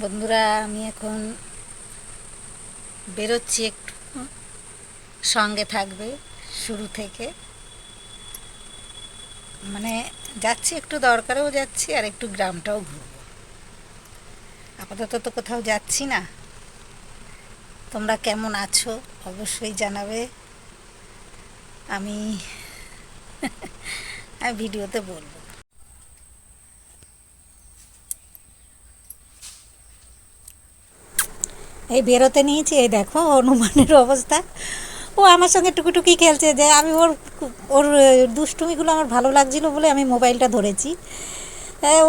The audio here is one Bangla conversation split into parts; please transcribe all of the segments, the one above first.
বন্ধুরা, আমি এখন বেরোচ্ছি একটু। সঙ্গে থাকবে শুরু থেকে। মানে যাচ্ছি একটু দরকারেও যাচ্ছি আর একটু গ্রামটাও ঘুরবো। আপাতত তো কোথাও যাচ্ছি না। তোমরা কেমন আছো অবশ্যই জানাবে। আমি ভিডিওতে বলব। এই বেরোতে নিয়েছি, এই দেখো হনুমানের অবস্থা। ও আমার সঙ্গে টুকুটুকি খেলছে, যে আমি ওর ওর দুষ্টুমিগুলো আমার ভালো লাগছিল বলে আমি মোবাইলটা ধরেছি।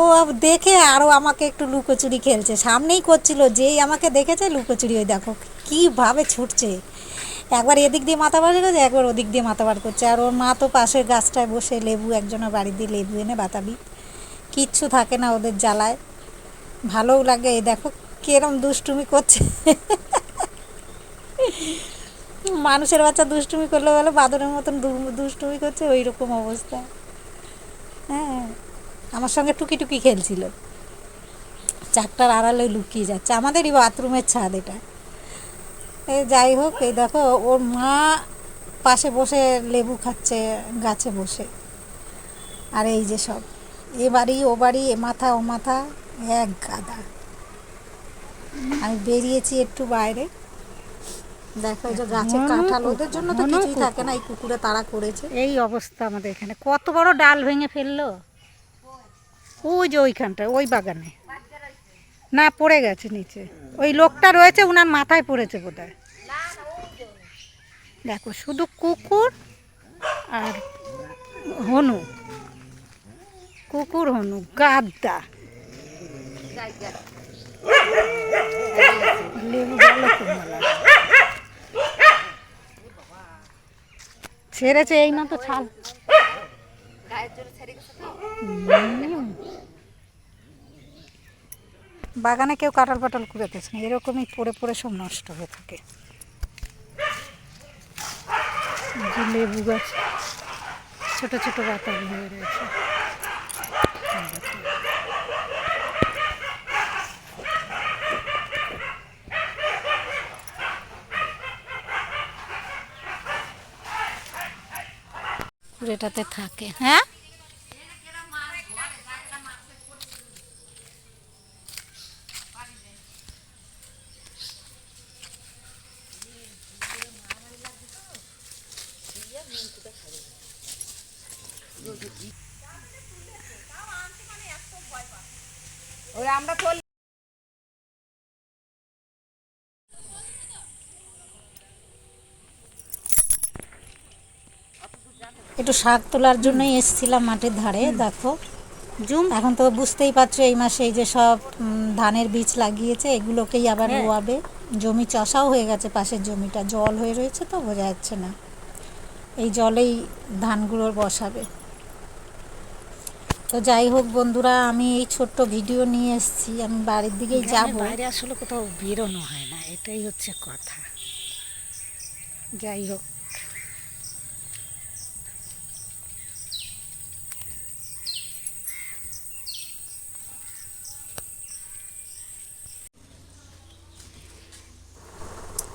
ও দেখে আরও আমাকে একটু লুকোচুরি খেলছে। সামনেই করছিল, যেই আমাকে দেখেছে লুকোচুরি, ওই দেখো কীভাবে ছুটছে। একবার এদিক দিয়ে মাথা বার করছে একবার ওদিক দিয়ে মাথা বার করছে। আর ওর মা তো পাশের গাছটায় বসে লেবু, একজনের বাড়ি দিয়ে লেবু এনে বাতাবি। কিচ্ছু থাকে না ওদের জ্বালায়। ভালোও লাগে, এই দেখো কিরম দুষ্টুমি করছে? মানুষের বাচ্চা দুষ্টুমি করলে বলে, বাদরের মতন দুষ্টুমি করছে ওই রকম অবস্থা। হ্যাঁ আমার সঙ্গে টুকি টুকি খেলছিল। চারটার আড়ালে লুকিয়ে যাচ্ছে। আমাদেরই বাথরুমের ছাদ এটা। এই যাই হোক, এই দেখো, ওর মা পাশে বসে লেবু খাচ্ছে, গাছে বসে। আর এই যে সব, এ বাড়ি, ও বাড়ি, এ মাথা, ও মাথা, এক গাদা। আমি বেরিয়েছি একটু বাইরে। দেখো যে গাছে কাঁঠাল ওদের জন্য তো কিছুই থাকে না এই কুকুরে তাড়া করেছে। এই অবস্থা আমাদের এখানে। কত বড় ডাল ভেঙে ফেলল? ওই যে ওইখানটা ওই বাগানে। না পড়ে গেছে নিচে। ওই লোকটা রয়েছে উনার মাথায় পড়েছে বোধ দেখো শুধু কুকুর আর হনু। কুকুর হনু গাদ্দা। লেবু ছেড়েছে এই মাত্র ছাল বাগানে কেউ কাটাল পাটাল কুড়াতেছে না, এরকমই পড়ে পড়ে সব নষ্ট হয়ে থাকে। লেবু গাছ, ছোট ছোট বাতাবি হয়ে রয়েছে এই দেখো। কুড়েটাতে থাকে হ্যাঁ? আমরা একটু শাক তোলার জন্যই এসেছিলাম মাঠের ধারে দেখো। জুম এখন তো বুঝতেই পারছ এই মাসে এই যে সব ধানের বীজ লাগিয়েছে এগুলোকেই আবার হ্যাঁ। রোয়াবে। জমি চষাও হয়ে গেছে পাশের জমিটা জল হয়ে রয়েছে তো বোঝা যাচ্ছে না। এই জলেই ধানগুলোর বসাবে। তো যাই হোক বন্ধুরা আমি এই ছোট্ট ভিডিও নিয়ে এসেছি আমি বাড়ির দিকেই যাব। বাইরে আসলে কোথাও বেরোনো হয় না এটাই হচ্ছে কথা। যাই হোক।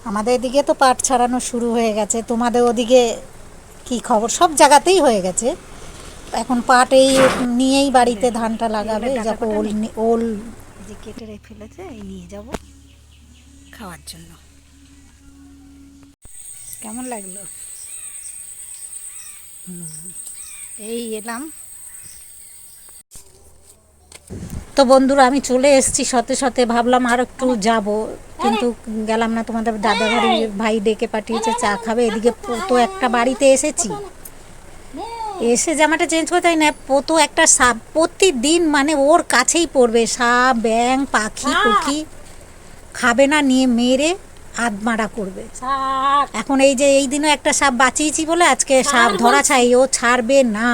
আমাদের এদিকে তো পাট ছাড়ানো শুরু হয়ে গেছে তোমাদের ওদিকে কি খবর? সব জায়গাতেই হয়ে গেছে। এখন পাট এই নিয়েই বাড়িতে ধানটা লাগাবে দেখো ওল ওল যে কেটে রেখে ফেলেছে এই নিয়ে যাব খাওয়ার জন্য। কেমন লাগল? এই এলাম। তো বন্ধুরা আমি চলে এসেছি সতে সতে ভাবলাম আর একটু যাব। কিন্তু গেলাম না তোমাদের দাদা বাড়ি ভাই ডেকে পাঠিয়েছে চা খাবে। এদিকে পোতো একটা বাড়িতে এসেছি। এসে জামাটা চেঞ্জ করতে হয় না পোতো একটা সাপ প্রতিদিন মানে ওর কাছেই পড়বে। সাপ ব্যাং পাখি পুখি খাবে না নিয়ে মেরে আধমারা করবে। এখন এই যে এই দিনও একটা সাপ বাঁচিয়েছি বলে আজকে সাপ ধরা চাই ও ছাড়বে না।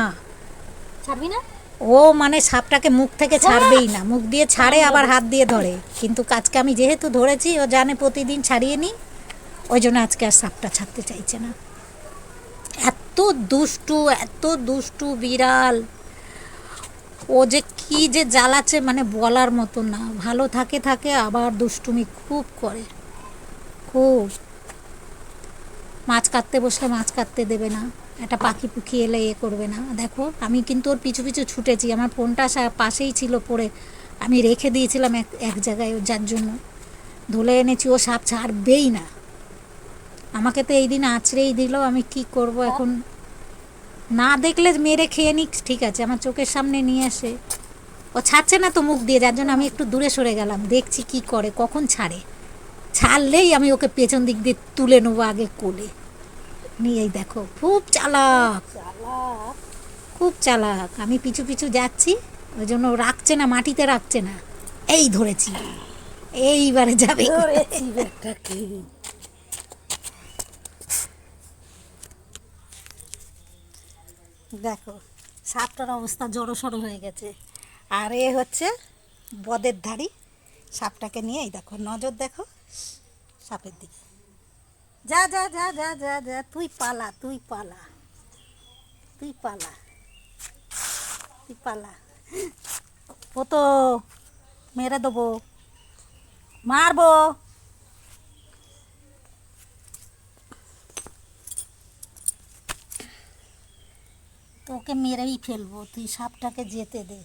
ছাড়বি না? ও মানে সাপটাকে মুখ থেকে ছাড়বেই না। মুখ দিয়ে ছাড়ে আবার হাত দিয়ে ধরে। কিন্তু কাজকে আমি যেহেতু ধরেছি ও জানে প্রতিদিন ছাড়িয়ে নিই। ওই জন্য আজকে আর সাপটা ছাড়তে চাইছে না। এত দুষ্টু এত দুষ্টু বিড়াল। ও যে কি যে জ্বালাচ্ছে মানে বলার মতো না। ভালো থাকে থাকে আবার দুষ্টুমি খুব করে। খুব। মাছ কাটতে বসলে মাছ কাটতে দেবে না। একটা পাখি পুখি এলে এ করবে না। দেখো, আমি কিন্তু ওর পিছু পিছু ছুটেছি। আমার ফোনটা পাশেই ছিল পড়ে। আমি রেখে দিয়েছিলাম এক এক জায়গায় ও যার জন্য। ধুলে এনেছি, ও সাপ ছাড়বেই না। আমাকে তো এই দিন আছড়েই দিল, আমি কি করব এখন? না দেখলে মেরে খেয়ে নিক, ঠিক আছে, আমার চোখের সামনে নিয়ে আসে। ও ছাড়ছে না তো মুখ দিয়ে, যার জন্য আমি একটু দূরে সরে গেলাম। দেখছি কি করে, কখন ছাড়ে? ছাড়লেই আমি ওকে পেছন দিক দিয়ে তুলে নেব আগে কোলে। নিয়েই দেখো, খুব চালাক। খুব চালাক। আমি পিছু পিছু যাচ্ছি, ওই জন্য রাখছে না, মাটিতে রাখছে না। এই ধরেছি। এইবারে যাবে। দেখো, সাপটার অবস্থা জড়ো সড়ো হয়ে গেছে। আর এ হচ্ছে বদের ধাড়ি। সাপটাকে নিয়ে দেখো, নজর দেখো, সাপের দিকে। যা যা যা যা যা যা, তুই পালা তুই পালা তুই পালা তুই পালা। ও তো মেরে দেবো, মারবো। তোকে মেরেই ফেলব, তুই সাপটাকে যেতে দে।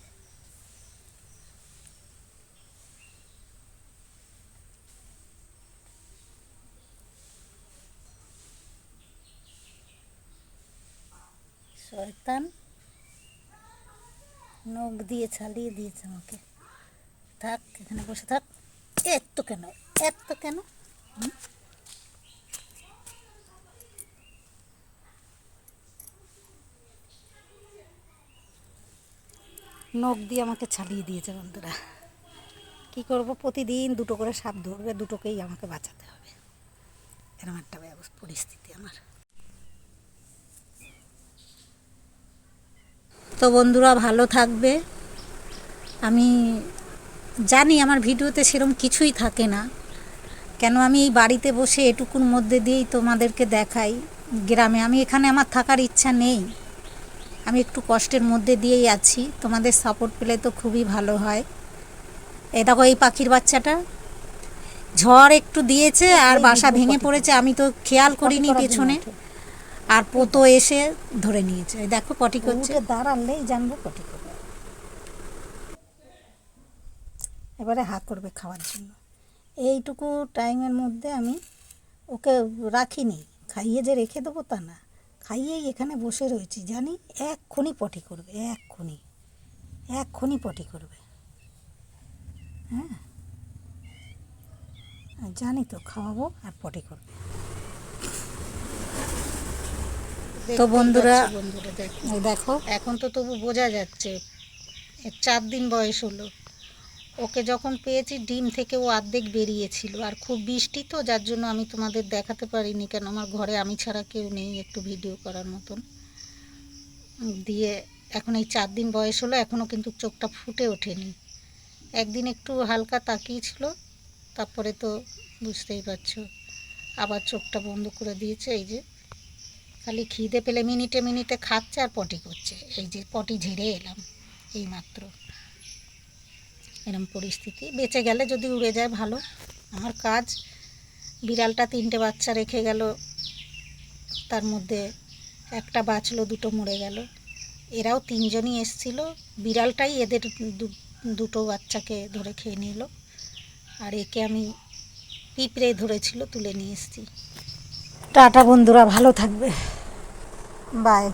শয়তান। নখ দিয়ে ছালিয়ে দিয়েছে আমাকে। থাক, এখানে বসে থাক। এত কেন? এত কেন? নখ দিয়ে আমাকে ছালিয়ে দিয়েছে বন্ধুরা। কি করব? প্রতিদিন দুটো করে সাপ ধরবে, দুটোকেই আমাকে বাঁচাতে হবে। এরকম একটা পরিস্থিতি আমার। তো বন্ধুরা ভালো থাকবে। আমি জানি আমার ভিডিওতে সেরকম কিছুই থাকে না। কেন আমি এই বাড়িতে বসে এটুকুর মধ্যে দিয়েই তোমাদেরকে দেখাই গ্রামে। আমি এখানে আমার থাকার ইচ্ছা নেই। আমি একটু কষ্টের মধ্যে দিয়েই আছি। তোমাদের সাপোর্ট পেলে তো খুবই ভালো হয়। এই দেখো এই পাখির বাচ্চাটা। ঝড় একটু দিয়েছে আর বাসা ভেঙে পড়েছে। আমি তো খেয়াল করিনি পেছনে। আর পোতো এসে ধরে নিয়েছে। দেখো পটি করছে। দাঁড়ালেই জানব পটি করবে। এবারে হা করবে খাওয়ার জন্য। এইটুকু টাইমের মধ্যে আমি ওকে রাখিনি। খাইয়ে যে রেখে দেবো তা না। খাইয়েই এখানে বসে রয়েছি। জানি এক্ষুনি পটি করবে এক্ষুনি। এক্ষুনি পটি করবে। হ্যাঁ? জানি তো খাওয়াবো আর পটি করবে। তো বন্ধুরা দেখো। এখন তো তবু বোঝা যাচ্ছে চার দিন বয়স হলো। ওকে যখন পেয়েছি ডিম থেকে ও অর্ধেক বেরিয়েছিল। আর খুব বৃষ্টি তো যার জন্য আমি তোমাদের দেখাতে পারিনি কেন আমার ঘরে আমি ছাড়া কেউ নেই একটু ভিডিও করার মতন। দিয়ে এখন এই চার দিন বয়স হলো এখনও কিন্তু চোখটা ফুটে ওঠেনি। একদিন একটু হালকা তাকিয়েছিল তারপরে তো বুঝতেই পারছ আবার চোখটা বন্ধ করে দিয়েছে এই যে খালি খিদে পেলে মিনিটে মিনিটে খাচ্ছে আর পটি করছে। এই যে পটি ঝেড়ে এলাম এই মাত্র এরম পরিস্থিতি। বেঁচে গেলে যদি উড়ে যায় ভালো। আমার কাজ, বিড়ালটা তিনটে বাচ্চা রেখে গেল। তার মধ্যে একটা বাঁচলো, দুটো মরে গেল। এরাও তিনজনই এসছিল। বিড়ালটাই এদের দুটো বাচ্চাকে ধরে খেয়ে নিল। আর একে আমি পিঁপড়ে ধরেছিল, তুলে নিয়ে এসেছি। টাটা বন্ধুরা ভালো থাকবে। বাই